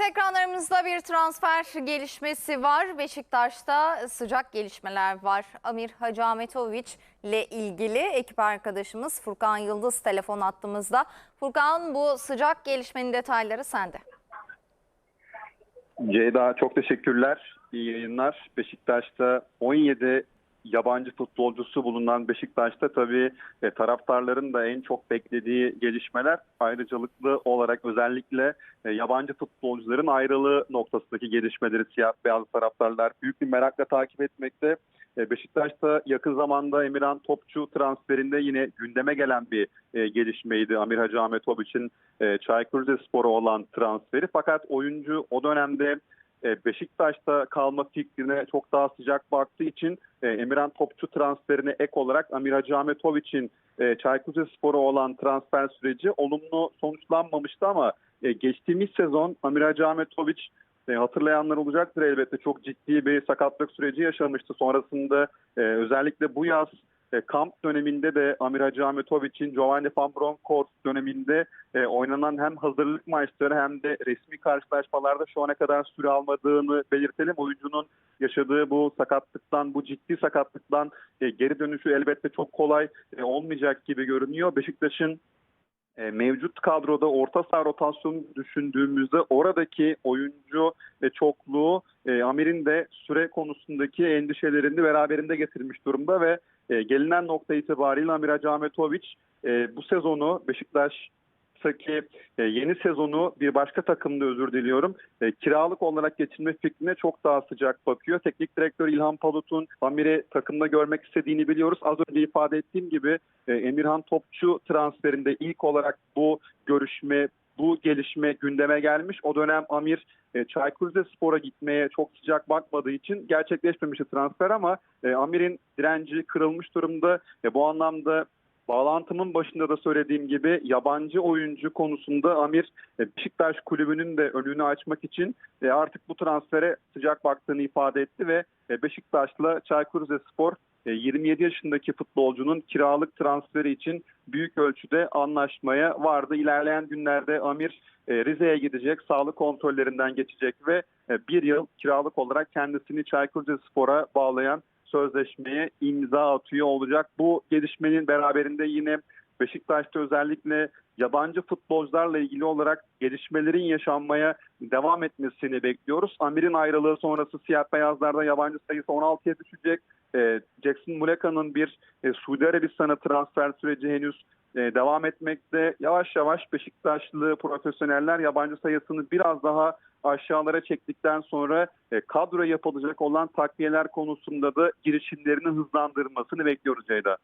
Evet ekranlarımızda bir transfer gelişmesi var. Beşiktaş'ta sıcak gelişmeler var. Amir Hacı Ahmetoviç ile ilgili ekip arkadaşımız Furkan Yıldız telefon attığımızda. Furkan bu sıcak gelişmenin detayları sende. Ceyda çok teşekkürler. İyi yayınlar. Beşiktaş'ta 17 yabancı futbolcusu bulunan Beşiktaş'ta tabii e, taraftarların da en çok beklediği gelişmeler ayrıcalıklı olarak özellikle e, yabancı futbolcuların ayrılığı noktasındaki gelişmeleri siyah beyaz taraftarlar büyük bir merakla takip etmekte. E, Beşiktaş'ta yakın zamanda Emirhan Topçu transferinde yine gündeme gelen bir e, gelişmeydi. Amir Hacı Ahmetoviç'in e, Çaykur Rizespor'a olan transferi. Fakat oyuncu o dönemde Beşiktaş'ta kalma fikrine çok daha sıcak baktığı için e, Emirhan Topçu transferine ek olarak Amir Hacı Ahmetoviç'in e, Çaykur Rizespor'a olan transfer süreci olumlu sonuçlanmamıştı ama e, geçtiğimiz sezon Amir Hacı Ahmetoviç e, hatırlayanlar olacaktır elbette çok ciddi bir sakatlık süreci yaşamıştı. Sonrasında e, özellikle bu yaz e, kamp döneminde de Amir Hacı Ahmetoviç'in Giovanni Van Bronckhorst döneminde e, oynanan hem hazırlık maçları hem de resmi karşılaşmalarda şu ana kadar süre almadığını belirtelim. Oyuncunun yaşadığı bu sakatlıktan, bu ciddi sakatlıktan e, geri dönüşü elbette çok kolay e, olmayacak gibi görünüyor. Beşiktaş'ın mevcut kadroda orta saha rotasyonu düşündüğümüzde oradaki oyuncu ve çokluğu e, Amir'in de süre konusundaki endişelerini beraberinde getirmiş durumda ve e, gelinen nokta itibariyle Amir e, bu sezonu Beşiktaş'taki e, yeni sezonu bir başka takımda özür diliyorum. E, kiralık olarak geçirme fikrine çok daha sıcak bakıyor. Teknik direktör İlhan Palut'un Amir'i takımda görmek istediğini biliyoruz. Az önce ifade ettiğim gibi e, Emirhan Topçu transferinde ilk olarak bu görüşme bu gelişme gündeme gelmiş. O dönem Amir Çaykur Rizespor'a gitmeye çok sıcak bakmadığı için gerçekleşmemişti transfer ama Amir'in direnci kırılmış durumda. Bu anlamda bağlantımın başında da söylediğim gibi yabancı oyuncu konusunda Amir e, Beşiktaş kulübünün de önünü açmak için e, artık bu transfere sıcak baktığını ifade etti ve e, Beşiktaş'la Çaykur Rizespor e, 27 yaşındaki futbolcunun kiralık transferi için büyük ölçüde anlaşmaya vardı. İlerleyen günlerde Amir Rize'ye gidecek, sağlık kontrollerinden geçecek ve bir yıl kiralık olarak kendisini Çaykur Rizespor'a bağlayan sözleşmeye imza atıyor olacak. Bu gelişmenin beraberinde yine Beşiktaş'ta özellikle yabancı futbolcularla ilgili olarak gelişmelerin yaşanmaya devam etmesini bekliyoruz. Amir'in ayrılığı sonrası siyah beyazlarda yabancı sayısı 16'ya düşecek. E, Jackson Muleka'nın bir e, Suudi Arabistan'a transfer süreci henüz e, devam etmekte. Yavaş yavaş Beşiktaşlı profesyoneller yabancı sayısını biraz daha aşağılara çektikten sonra e, kadro yapılacak olan takviyeler konusunda da girişimlerini hızlandırmasını bekliyoruz Ceyda.